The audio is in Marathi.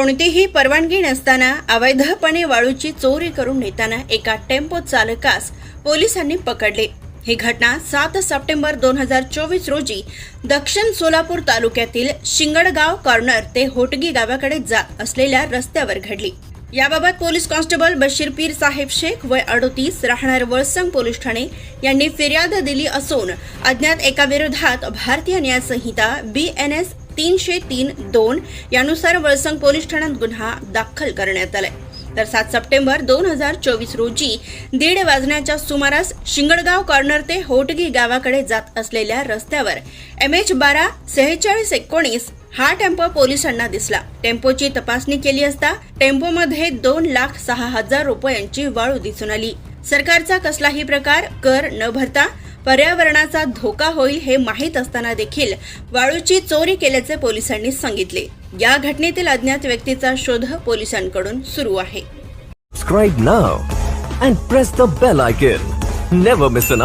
कोणतीही परवानगी नसताना अवैधपणे वाळूची चोरी करून नेताना एका टेम्पो चालकास पोलिसांनी पकडले. ही घटना सात सप्टेंबर दोन हजार चोवीस रोजी दक्षिण सोलापूर तालुक्यातील शिंगडगाव कॉर्नर ते होटगी गावाकडे जात असलेल्या रस्त्यावर घडली. याबाबत पोलीस कॉन्स्टेबल बशीर पीर साहेब शेख वय अडोतीस राहणार वळसंग पोलीस ठाणे यांनी फिर्याद दिली असून अज्ञात एका विरोधात भारतीय न्याय संहिता बी एन एस तीनशे तीन दोन यानुसार वळसंग पोलीस ठाण्यात गुन्हा दाखल करण्यात आलाय. तर सात सप्टेंबर दोन हजार चोवीस रोजी दीड वाजण्याच्या सुमारास शिंगडगाव कॉर्नर ते होटगी गावाकडे जात असलेल्या रस्त्यावर एम एच बारा सेहेचाळीस एकोणीस हा टेम्पो पोलिसांना दिसला. टेम्पोची तपासणी केली असता टेम्पोमध्ये दोन लाख सहा हजार रुपयांची वाळू दिसून आली. सरकारचा कसलाही प्रकार कर न भरता पर्यावरणाचा धोका होईल हे माहीत असताना देखील वाळूची चोरी केल्याचे पोलिसांनी सांगितले या घटनेतील अज्ञात व्यक्तीचा शोध पोलिसांकडून सुरू आहे Subscribe now and press the bell icon. Never miss an.